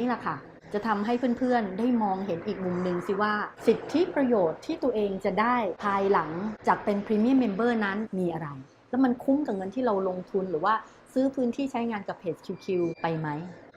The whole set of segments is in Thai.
นี่แหละค่ะ จะทำให้เพื่อนๆ ได้มองเห็นอีกมุมหนึ่งสิว่า สิทธิประโยชน์ที่ตัวเองจะได้ภายหลังจากเป็นพรีเมียมเมมเบอร์นั้นมีอะไร แล้วมันคุ้มกับเงินที่เราลงทุนหรือว่าซื้อพื้นที่ใช้งานกับเพจ QQ ไปไหม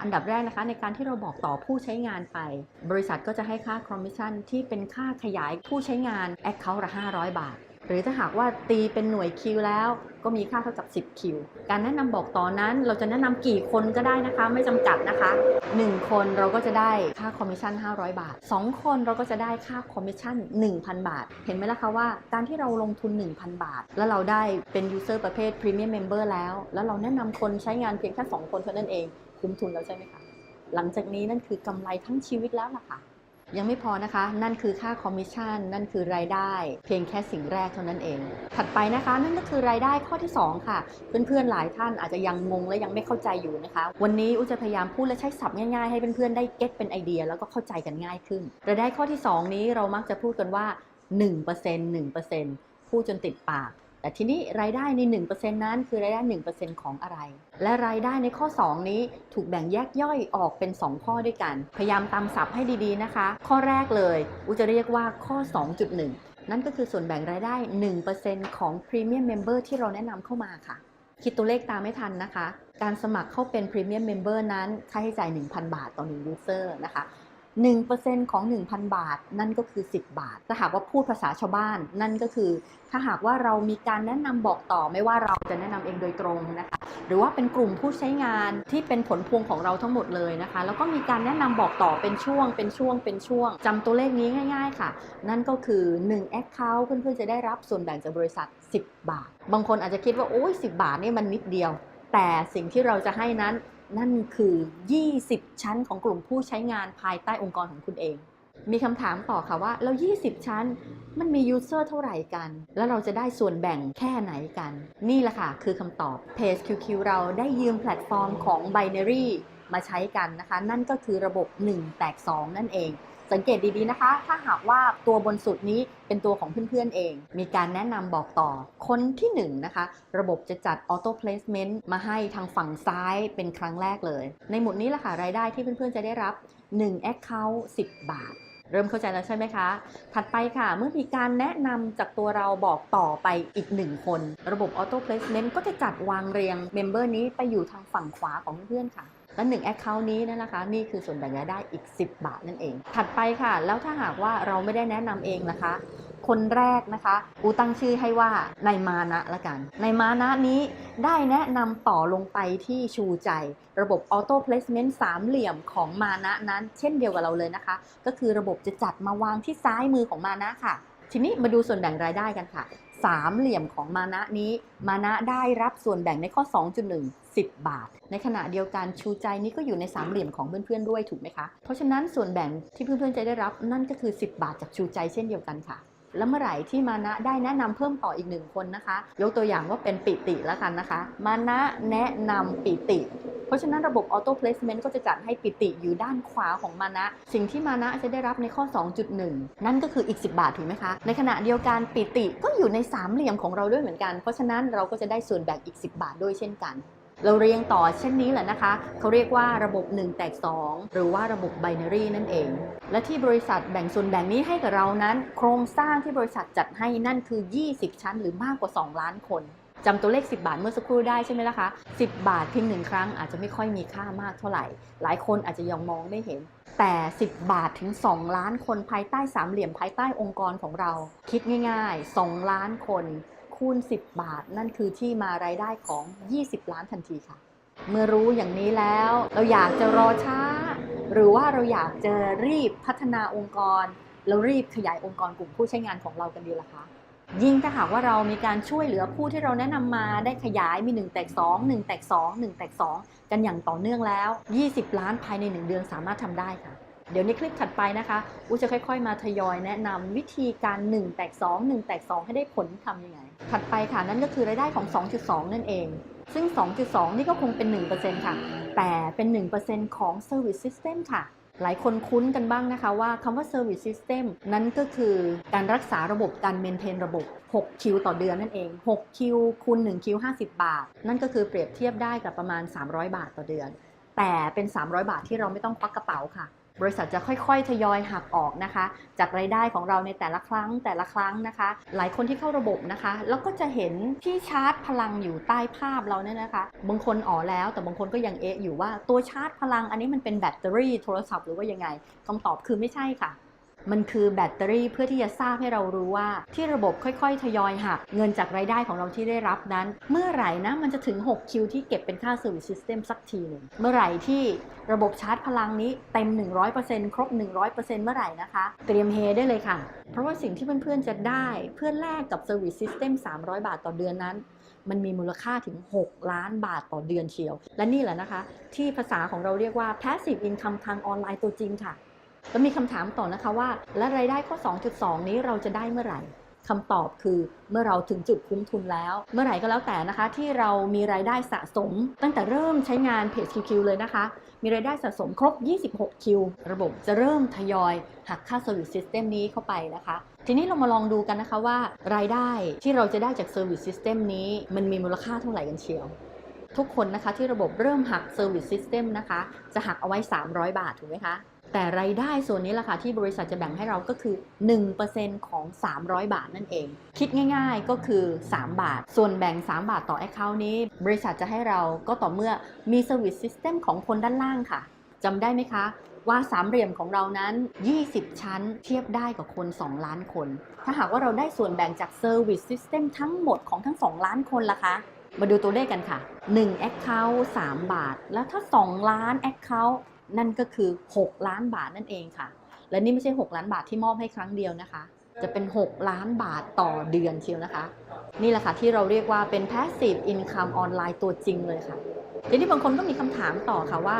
อันดับแรกนะคะในการที่เราบอกต่อผู้ใช้งานไป บริษัทก็จะให้ค่าคอมมิชชั่นที่เป็นค่าขยายผู้ใช้งาน Account ละ500 บาท หรือถ้าหากว่าตีเป็นหน่วยคิวแล้วก็มีค่าเท่ากับ 10 คิว การแนะนำบอกต่อนั้นเราจะแนะนำกี่คนก็ได้นะคะ ไม่จำกัดนะคะ 1 คนเราก็จะได้ค่าคอมมิชชั่น 500 บาท 2 คนเราก็จะได้ค่าคอมมิชชั่น 1,000 บาท เห็นไหมล่ะคะว่า การที่เราลงทุน 1,000 บาท แล้วเราได้เป็นยูเซอร์ประเภท Premium Member แล้ว แล้วเราแนะนำคนใช้งานเพียงแค่ 2 คนเท่านั้นเอง คุ้มทุนแล้วใช่ไหมคะ หลังจากนี้นั่นคือกำไรทั้งชีวิตแล้วล่ะค่ะ ยังไม่พอนะคะ นั่นคือค่าคอมมิชชั่น นั่นคือรายได้ เพียงแค่สิ่งแรกเท่านั้นเอง ถัดไปนะคะ นั่นก็คือรายได้ข้อที่ 2 ค่ะ เพื่อนๆหลายท่านอาจจะยังงงและยังไม่เข้าใจอยู่นะคะ วันนี้อุจะพยายามพูดและใช้ศัพท์ง่ายๆให้เพื่อนๆได้เก็ตเป็นไอเดีย แล้วก็เข้าใจกันง่ายขึ้น รายได้ข้อที่ 2 นี้เรามักจะพูดกันว่า 1% 1%พูดจนติดปาก แต่ทีนี้รายได้ใน 1%นั้นคือรายได้ 1%ของอะไร และรายได้ในข้อ 2 นี้ถูกแบ่งแยกย่อยออกเป็น 2 ข้อด้วยกัน พยายามตามศัพท์ให้ดีๆนะคะ ข้อแรกเลยอุจะเรียกว่าข้อ 2.1 นั่นก็คือส่วนแบ่งรายได้ 1%ของ Premium Member ที่เราแนะนำเข้ามาค่ะ คิดตัวเลขตามไม่ทันนะคะ การสมัครเข้าเป็น Premium Member นั้นค่าใช้จ่าย 1,000 บาทต่อ1 User นะคะ 1%ของ 1,000 บาท นั่นก็คือ 10 บาท ถ้าหากว่าพูดภาษาชาวบ้าน นั่นก็คือ ถ้าหากว่าเรามีการแนะนำบอกต่อไม่ว่าเราจะแนะนำเองโดยตรงนะคะ หรือว่าเป็นกลุ่มผู้ใช้งานที่เป็นผลพวงของเราทั้งหมดเลยนะคะ แล้วก็มีการแนะนำบอกต่อเป็นช่วง เป็นช่วง เป็นช่วงจำตัวเลขนี้ง่าย ๆ ค่ะ นั่นก็คือ 1 Account เพื่อนๆจะได้รับส่วนแบ่งจากบริษัท 10 บาท บางคนอาจจะคิดว่าโอ้ย10 บาทนี่มันนิดเดียว แต่สิ่งที่เราจะให้นั้น นั่นคือ 20 ชั้นของกลุ่มผู้ใช้งานภายใต้องค์กรของคุณเอง มีคำถามต่อค่ะว่าแล้ว 20 ชั้น มันมียูเซอร์เท่าไหร่กัน แล้วเราจะได้ส่วนแบ่งแค่ไหนกัน นี่แหละค่ะ คือคำตอบเพจ QQ เราได้ยืมแพลตฟอร์มของ Binary มาใช้กันนะคะ นั่นก็คือระบบ 1 แตก 2 นั่นเอง สังเกตดีๆนะคะ ถ้าหากว่าตัวบนสุดนี้เป็นตัวของเพื่อนๆเอง มีการแนะนำบอกต่อ คนที่1นงนะคะ ระบบจะจัด Auto Placement มาให้ทางฝั่งซ้ายเป็นครั้งแรกเลย ในหมวดนี้แหละค่ะรายได้ที่เพื่อนๆจะได้รับ 1 Account 10 บาทเริ่มเข้าใจแล้วใช่ไหมคะ ถัดไปค่ะ เมื่อมีการแนะนำจากตัวเราบอกต่อไปอีก1คน ระบบ Auto Placement ก็จะจัดวางเรียงเมมเบอร์นี้ไปอยู่ทางฝั่งขวาของเพื่อนๆค่ะ และ1 Account นี้นั่นนะคะ นี่คือส่วนแบ่งรายได้อีก 10 บาทนั่นเอง ถัดไปค่ะ แล้วถ้าหากว่าเราไม่ได้แนะนำเองนะคะ คนแรกนะคะอูตั้งชื่อให้ว่านายมานะละกันนายมานะนี้ได้แนะนำต่อลงไปที่ชูใจ ระบบ Auto Placement สามเหลี่ยมของมานะนั้น เช่นเดียวกับเราเลยนะคะ ก็คือระบบจะจัดมาวางที่ซ้ายมือของมานะค่ะทีนี้มาดูส่วนแบ่งรายได้กันค่ะ สามเหลี่ยมของมานะนี้ มานะได้รับส่วนแบ่งในข้อ 2.1 10 บาท ในขณะเดียวกันชูใจนี้ก็อยู่ในสามเหลี่ยมของเพื่อนๆด้วยถูกไหมคะ เพราะฉะนั้นส่วนแบ่งที่เพื่อนๆจะได้รับนั่นก็คือ 10 บาทจากชูใจเช่นเดียวกันค่ะ แล้วเมื่อไหร่ที่มานะได้แนะนำเพิ่มต่ออีกหนึ่งคนนะคะ ยกตัวอย่างว่าเป็นปิติแล้วกันนะคะ มานะแนะนำปิติเพราะฉะนั้นระบบ Auto Placement ก็จะจัดให้ปิติอยู่ด้านขวาของมานะ สิ่งที่มานะจะได้รับในข้อ 2.1 นั่นก็คืออีก 10 บาทถูกไหมคะ ในขณะเดียวกันปิติก็อยู่ในสามเหลี่ยมของเราด้วยเหมือนกัน เพราะฉะนั้นเราก็จะได้ส่วนแบ่งอีก 10 บาทด้วยเช่นกัน เราเรียงต่อเช่นนี้แหละนะคะ เขาเรียกว่าระบบ 1 แตก 2 หรือว่าระบบ binary นั่นเอง และที่บริษัทแบ่งส่วนแบ่งนี้ให้กับเรานั้น โครงสร้างที่บริษัทจัดให้นั่นคือ 20 ชั้น หรือมากกว่า 2 ล้านคนจำตัวเลข 10 บาทเมื่อสักครู่ได้ใช่ไหมล่ะคะ 10 บาทเพียงหนึ่งครั้งอาจจะไม่ค่อยมีค่ามากเท่าไหร่ หลายคนอาจจะยังมองไม่เห็น แต่ 10 บาทถึง 2 ล้านคนภายใต้สามเหลี่ยมภายใต้องค์กรของเรา คิดง่าย ๆ 2 ล้านคน คูณ 10 บาท นั่นคือที่มารายได้ของ 20 ล้านทันทีค่ะ เมื่อรู้อย่างนี้แล้ว เราอยากจะรอช้า หรือว่าเราอยากจะรีบพัฒนาองค์กร เรารีบขยายองค์กรกลุ่มผู้ใช้งานของเรากันดีละคะยิ่งถ้าหากว่าเรามีการช่วยเหลือผู้ที่เราแนะนำมาได้ขยายมี 1 แตก 2 1 แตก 2 1 แตก 2 กันอย่างต่อเนื่องแล้ว 20 ล้านภายใน 1 เดือนสามารถทำได้ค่ะ เดี๋ยวในคลิปถัดไปนะคะอูจะค่อยๆ มาทยอยแนะนำวิธีการ 1 แตก 2 1 แตก 2 ให้ได้ผลทำยังไง ถัดไปค่ะนั่นก็คือรายได้ของ 2.2 นั่นเอง ซึ่ง 2.2 นี่ก็คงเป็น 1%ค่ะ แต่เป็น 1%ของ Service System ค่ะ หลายคนคุ้นกันบ้างนะคะว่าคำว่า Service System นั้นก็คือการรักษาระบบการเมนเทนระบบ 6 คิวต่อเดือนนั่นเอง 6 คิวคูณ1คิว50 บาท นั่นก็คือเปรียบเทียบได้กับประมาณ 300 บาทต่อเดือน แต่เป็น 300 บาทที่เราไม่ต้องควักกระเป๋าค่ะ บริษัทจะค่อยๆ ทยอยหักออกนะคะ จากรายได้ของเราในแต่ละครั้งแต่ละครั้งนะคะ หลายคนที่เข้าระบบนะคะ แล้วก็จะเห็นที่ชาร์จพลังอยู่ใต้ภาพเราเนี่ยนะคะ บางคนอ๋อแล้วแต่บางคนก็ยังเอะอยู่ว่าตัวชาร์จพลังอันนี้มันเป็นแบตเตอรี่โทรศัพท์หรือว่ายังไงคำตอบคือไม่ใช่ค่ะ มันคือแบตเตอรี่เพื่อที่จะทราบให้เรารู้ว่า ที่ระบบค่อยๆ ทยอยหักเงินจากรายได้ของเราที่ได้รับนั้น เมื่อไหร่นะมันจะถึง 6 คิวที่เก็บเป็นค่า Service System สักทีหนึ่งเมื่อไหร่ที่ระบบชาร์จพลังนี้เต็ม 100%ครบ 100%เมื่อไหร่นะคะ เตรียมเฮได้เลยค่ะ เพราะว่าสิ่งที่เพื่อนๆจะได้เพื่อแลกกับ Service System 300 บาทต่อเดือนนั้นมันมีมูลค่าถึง 6 ล้านบาทต่อเดือนเชียว และนี่แหละนะคะ ที่ภาษาของเราเรียกว่า passive income ทางออนไลน์ตัวจริงค่ะ แล้วมีคำถามต่อนะคะว่า และรายได้ข้อ 2.2 นี้เราจะได้เมื่อไหร่คำตอบคือเมื่อเราถึงจุดคุ้มทุนแล้ว เมื่อไหร่ก็แล้วแต่นะคะ ที่เรามีรายได้สะสม ตั้งแต่เริ่มใช้งานเพจ QQ เลยนะคะ มีรายได้สะสมครบ 26 คิว ระบบจะเริ่มทยอยหักค่า Service System นี้เข้าไปนะคะ ทีนี้เรามาลองดูกันนะคะว่ารายได้ที่เราจะได้จาก Service System นี้ มันมีมูลค่าเท่าไหร่กันเชียว ทุกคนนะคะที่ระบบเริ่มหัก Service System นะคะ จะหักเอาไว้ 300 บาทถูกไหมคะ แต่รายได้ส่วนนี้แหละค่ะที่บริษัทจะแบ่งให้เราก็คือ 1%ของ 300 บาทนั่นเอง คิดง่ายๆก็คือ 3 บาท ส่วนแบ่ง 3 บาทต่อ Account นี้ บริษัทจะให้เราก็ต่อเมื่อมี Service System ของคนด้านล่างค่ะจำได้ไหมคะว่าสามเหลี่ยมของเรานั้น 20 ชั้น เทียบได้กับคน 2 ล้านคน ถ้าหากว่าเราได้ส่วนแบ่งจาก Service System ทั้งหมดของทั้ง 2 ล้านคนล่ะคะ มาดูตัวเลขกันค่ะ 1 Account 3 บาท แล้วถ้า 2 ล้าน Account นั่นก็คือ 6 ล้านบาทนั่นเองค่ะ และนี่ไม่ใช่ 6 ล้านบาทที่มอบให้ครั้งเดียวนะคะ จะเป็น 6 ล้านบาทต่อเดือนเชียวนะคะ นี่แหละค่ะที่เราเรียกว่าเป็น passive income ออนไลน์ตัวจริงเลยค่ะทีนี้บางคนก็มีคำถามต่อค่ะว่า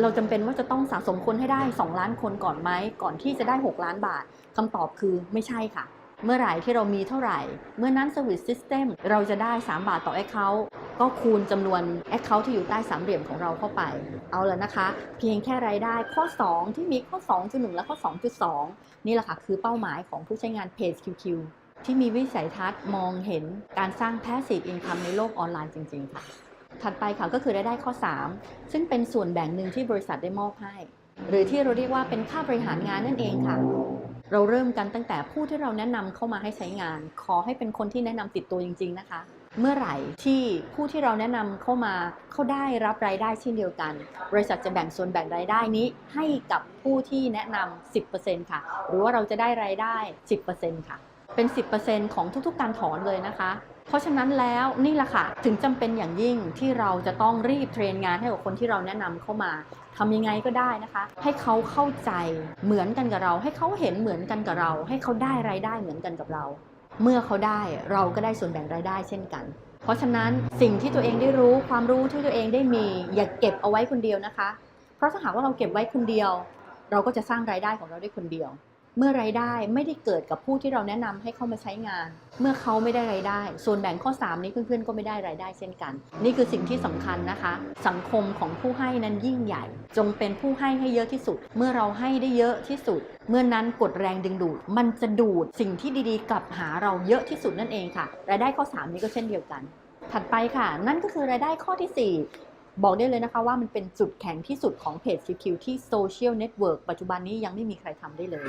เราจำเป็นว่าจะต้องสะสมคนให้ได้ 2 ล้านคนก่อนไหมก่อนที่จะได้ 6 ล้านบาทคำตอบคือไม่ใช่ค่ะ เมื่อไหร่ที่เรามีเท่าไหร่ เมื่อนั้น Service System เราจะได้ 3 บาทต่อ Account ก็คูณจำนวน Account ที่อยู่ใต้สามเหลี่ยมของเราเข้าไป เอาแล้วนะคะ เพียงแค่รายได้ข้อ 2 ที่มีข้อ 2.1 และข้อ 2.2 นี่แหละค่ะคือเป้าหมายของผู้ใช้งานเพจ QQ ที่มีวิสัยทัศน์มองเห็นการสร้าง Passive Income ในโลกออนไลน์จริง ๆ ค่ะ ถัดไปค่ะก็คือรายได้ข้อ 3 ซึ่งเป็นส่วนแบ่งหนึ่งที่บริษัทได้มอบให้ หรือที่เราเรียกว่าเป็นค่าบริหารงานนั่นเองค่ะเราเริ่มกันตั้งแต่ผู้ที่เราแนะนำเข้ามาให้ใช้งาน ขอให้เป็นคนที่แนะนำติดตัวจริง ๆ นะคะ เมื่อไหร่ที่ผู้ที่เราแนะนำเข้ามาเขาได้รับรายได้เช่นเดียวกัน บริษัทจะแบ่งส่วนแบ่งรายได้นี้ให้กับผู้ที่แนะนำ10%ค่ะ หรือว่าเราจะได้รายได้ 10%ค่ะ เป็น 10%ของทุกๆ การถอนเลยนะคะเพราะฉะนั้นแล้วนี่แหละค่ะถึงจำเป็นอย่างยิ่งที่เราจะต้องรีบเทรนงานให้กับคนที่เราแนะนำเข้ามาทำยังไงก็ได้นะคะ ให้เขาเข้าใจเหมือนกันกับเรา ให้เขาเห็นเหมือนกันกับเรา ให้เขาได้รายได้เหมือนกันกับเรา เมื่อเขาได้เราก็ได้ส่วนแบ่งรายได้เช่นกัน เพราะฉะนั้นสิ่งที่ตัวเองได้รู้ความรู้ที่ตัวเองได้มี อย่าเก็บเอาไว้คนเดียวนะคะ เพราะถ้าหากว่าเราเก็บไว้คนเดียว เราก็จะสร้างรายได้ของเราได้คนเดียว เมื่อรายได้ไม่ได้เกิดกับผู้ที่เราแนะนำให้เข้ามาใช้งาน เมื่อเขาไม่ได้รายได้ ส่วนแบ่งข้อ 3 นี้เพื่อนๆก็ไม่ได้รายได้เช่นกัน นี่คือสิ่งที่สำคัญนะคะ สังคมของผู้ให้นั้นยิ่งใหญ่ จงเป็นผู้ให้ให้เยอะที่สุด เมื่อเราให้ได้เยอะที่สุด เมื่อนั้นกดแรงดึงดูด มันจะดูดสิ่งที่ดีๆ กลับหาเราเยอะที่สุดนั่นเองค่ะ รายได้ข้อ 3 นี้ก็เช่นเดียวกัน ถัดไปค่ะ นั่นก็คือรายได้ข้อทีสี่4บอกได้เลยนะคะว่ามันเป็นจุดแข็งที่สุดของเพจ QQ ที่โซเชียลเน็ตเวิร์กปัจจุบันนี้ยังไม่มีใครทำได้เลย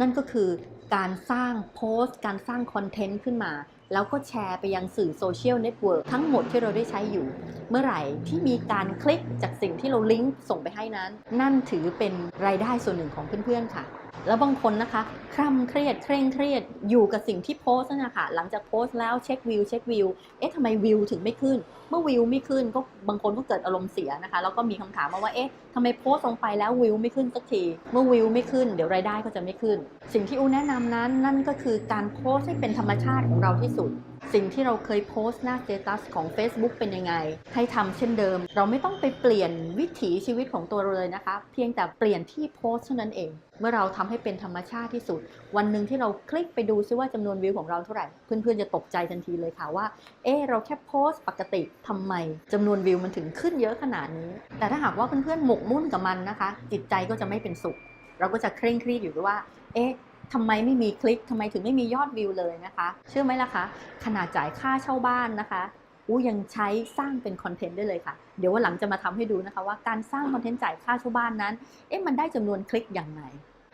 นั่นก็คือการสร้างโพสต์ การสร้างคอนเทนต์ขึ้นมา แล้วก็แชร์ไปยังสื่อโซเชียลเน็ตเวิร์กทั้งหมดที่เราได้ใช้อยู่ เมื่อไหร่ที่มีการคลิกจากสิ่งที่เราลิงก์ส่งไปให้นั้น นั่นถือเป็นรายได้ส่วนหนึ่งของเพื่อนๆค่ะ แล้วบางคนนะคะคร่ำเครียดเคร่งเครียดอยู่กับสิ่งที่โพสต์นั่นนะคะหลังจากโพสต์แล้วเช็ควิวเช็ควิวเอ๊ะทำไมวิวถึงไม่ขึ้น เมื่อวิวไม่ขึ้นก็บางคนก็เกิดอารมณ์เสียนะคะแล้วก็มีคำถามมาว่าเอ๊ะทำไมโพสต์ลงไปแล้ววิวไม่ขึ้นสักทีเมื่อวิวไม่ขึ้น เดี๋ยวรายได้ก็จะไม่ขึ้น สิ่งที่อูแนะนำนั้นนั่นก็คือการโพสต์ให้เป็นธรรมชาติของเราที่สุด สิ่งที่เราเคยโพสต์หน้าสเตตัสของ Facebook เป็นยังไง ให้ทำเช่นเดิม เราไม่ต้องไปเปลี่ยนวิถีชีวิตของตัวเราเลยนะคะ เพียงแต่เปลี่ยนที่โพสต์เท่านั้นเอง เมื่อเราทำให้เป็นธรรมชาติที่สุด วันหนึ่งที่เราคลิกไปดูซิว่าจำนวนวิวของเราเท่าไหร่ เพื่อนๆจะตกใจทันทีเลยค่ะว่า เออเราแค่โพสต์ปกติทำไมจำนวนวิวมันถึงขึ้นเยอะขนาดนี้ แต่ถ้าหากว่าเพื่อนๆหมกมุ่นกับมันนะคะ จิตใจก็จะไม่เป็นสุข เราก็จะเคร่งเครียดอยู่ด้วยว่า เอ๊ะ ทำไมไม่มีคลิกทำไมถึงไม่มียอดวิวเลยนะคะ เชื่อไหมล่ะคะขนาดจ่ายค่าเช่าบ้านนะคะอู้ยังใช้สร้างเป็นคอนเทนต์ได้เลยค่ะ เดี๋ยววันหลังจะมาทำให้ดูนะคะ ว่าการสร้างคอนเทนต์จ่ายค่าเช่าบ้านนั้น เอ๊ะมันได้จำนวนคลิกอย่างไร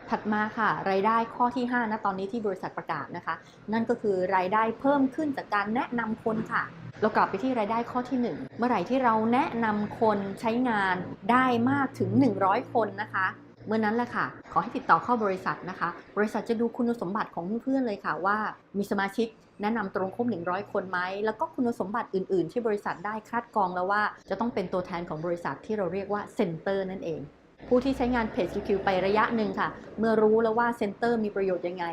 ถัดมาค่ะ รายได้ข้อที่5นะตอนนี้ที่บริษัทประกาศนะคะ นั่นก็คือรายได้เพิ่มขึ้นจากการแนะนำคนค่ะ เรากลับไปที่รายได้ข้อที่ 1 เมื่อไหร่ที่เราแนะนำคนใช้งานได้มากถึง 100 คนนะคะ เมื่อนั้นแหละค่ะ ขอให้ติดต่อเข้าบริษัทนะคะ บริษัทจะดูคุณสมบัติของเพื่อนๆเลยค่ะว่ามีสมาชิกแนะนำตรงครบ 100 คนไหม แล้วก็คุณสมบัติอื่นๆ ที่บริษัทได้คัดกรองแล้วว่า จะต้องเป็นตัวแทนของบริษัทที่เราเรียกว่าเซ็นเตอร์นั่นเอง ผู้ที่ใช้งานเพจ QQ ไประยะหนึ่งค่ะ เมื่อรู้แล้วว่าเซ็นเตอร์มีประโยชน์ยังไง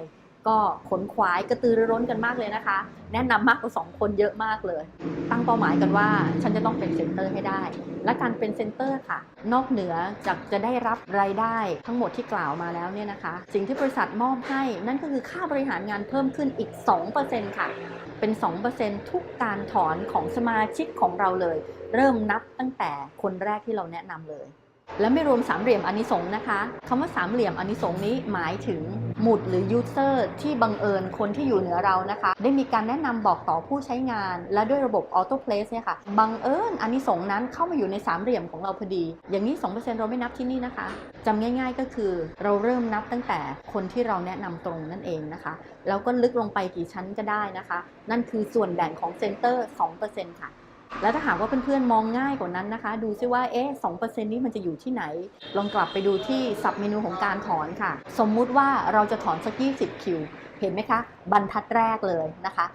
ก็ขนขวายกระตือรือร้นกันมากเลยนะคะ แนะนำมากกว่า 2 คนเยอะมากเลย ตั้งเป้าหมายกันว่า ฉันจะต้องเป็นเซ็นเตอร์ให้ได้ และการเป็นเซ็นเตอร์ค่ะ นอกเหนือจากจะได้รับรายได้ทั้งหมดที่กล่าวมาแล้วเนี่ยนะคะ สิ่งที่บริษัทมอบให้นั่นก็คือค่าบริหารงานเพิ่มขึ้นอีก 2%ค่ะ เป็น 2%ทุกการถอนของสมาชิกของเราเลย เริ่มนับตั้งแต่คนแรกที่เราแนะนำเลย และไม่รวมสามเหลี่ยมอนิสงนะคะคำว่าสามเหลี่ยมอนิสงนี้หมายถึงหมุดหรือยูเซอร์ที่บังเอิญคนที่อยู่เหนือเรานะคะ ได้มีการแนะนำบอกต่อผู้ใช้งาน และด้วยระบบออโต้เพลสเนี่ยค่ะบังเอิญอนิสงนั้นเข้ามาอยู่ในสามเหลี่ยมของเราพอดี อย่างนี้ 2%เราไม่นับที่นี่นะคะจำง่าย ๆก็คือเราเริ่มนับตั้งแต่คนที่เราแนะนำตรงนั่นเองนะคะแล้วก็ลึกลงไปกี่ชั้นก็ได้นะคะ นั่นคือส่วนแบ่งของเซ็นเตอร์ 2%ค่ะ แล้วถ้าหากว่าเพื่อนๆมองง่ายกว่านั้นนะคะ ดูซิว่าเอ๊ะ2%นี้มันจะอยู่ที่ไหน ลองกลับไปดูที่สับเมนูของการถอนค่ะ สมมุติว่าเราจะถอนสัก 20 คิว เห็นไหมคะ บรรทัดแรกเลยนะคะ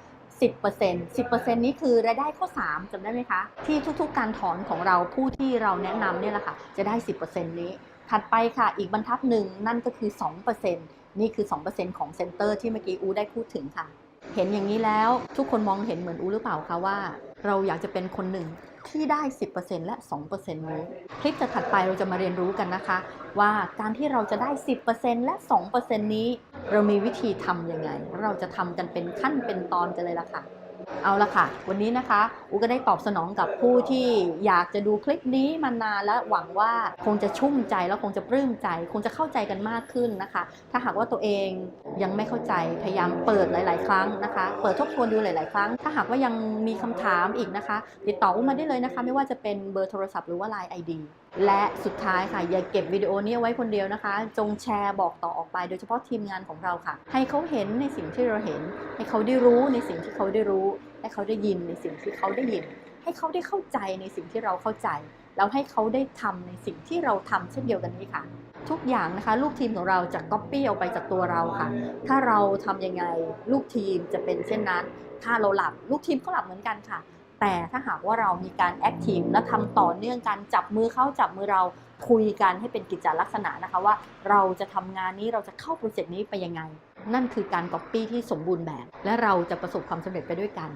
10% 10%นี้คือรายได้ข้อ 3จำได้ไหมคะ ที่ทุกๆ การถอนของเราผู้ที่เราแนะนำเนี่ยแหละค่ะ จะได้ 10%นี้ ถัดไปค่ะ อีกบรรทัดหนึ่งนั่นก็คือ 2%นี่คือ 2%ของเซ็นเตอร์ที่เมื่อกี้อูได้พูดถึงค่ะ เห็นอย่างนี้แล้วทุกคนมองเห็นเหมือนอูหรือเปล่าคะว่า เราอยากจะเป็นคนหนึ่งที่ได้ 10%และ 2%นี้คลิปจะถัดไปเราจะมาเรียนรู้กันนะคะ ว่าการที่เราจะได้ 10%และ 2%นี้ เรามีวิธีทำยังไง เราจะทำกันเป็นขั้นเป็นตอนกันเลยล่ะค่ะ เอาละค่ะ วันนี้นะคะ อูก็ได้ตอบสนองกับผู้ที่อยากจะดูคลิปนี้มานานและหวังว่าคงจะชุ่มใจแล้วคงจะปลื้มใจ คงจะเข้าใจกันมากขึ้นนะคะ ถ้าหากว่าตัวเองยังไม่เข้าใจพยายามเปิดหลาย ๆ ครั้งนะคะ เปิดทบทวนดูหลาย ๆ ครั้ง ถ้าหากว่ายังมีคำถามอีกนะคะ ติดต่ออุ้มาได้เลยนะคะ ไม่ว่าจะเป็นเบอร์โทรศัพท์หรือว่า Line ID และสุดท้ายค่ะ อย่าเก็บวิดีโอนี้ไว้คนเดียวนะคะ จงแชร์บอกต่อออกไป โดยเฉพาะทีมงานของเราค่ะ ให้เขาเห็นในสิ่งที่เราเห็น ให้เขาได้รู้ในสิ่งที่เขาได้รู้ ให้เขาได้ยินในสิ่งที่เขาได้ยิน ให้เขาได้เข้าใจในสิ่งที่เราเข้าใจ แล้วให้เขาได้ทำในสิ่งที่เราทำเช่นเดียวกันนี้ค่ะ ทุกอย่างนะคะลูกทีมของเราจะก๊อปปี้เอาไปจากตัวเราค่ะ ถ้าเราทำยังไงลูกทีมจะเป็นเช่นนั้น ถ้าเราหลับลูกทีมก็หลับเหมือนกันค่ะ แต่ถ้าหากว่าเรามีการแอคทีฟและทำต่อเนื่องกันจับมือเข้าจับมือเราคุยกันให้เป็นกิจจลักษณะนะคะว่าเราจะทำงานนี้เราจะเข้าโปรเจกต์นี้ไปยังไง นั่นคือการก๊อปปี้ที่สมบูรณ์แบบ และเราจะประสบความสำเร็จไปด้วยกัน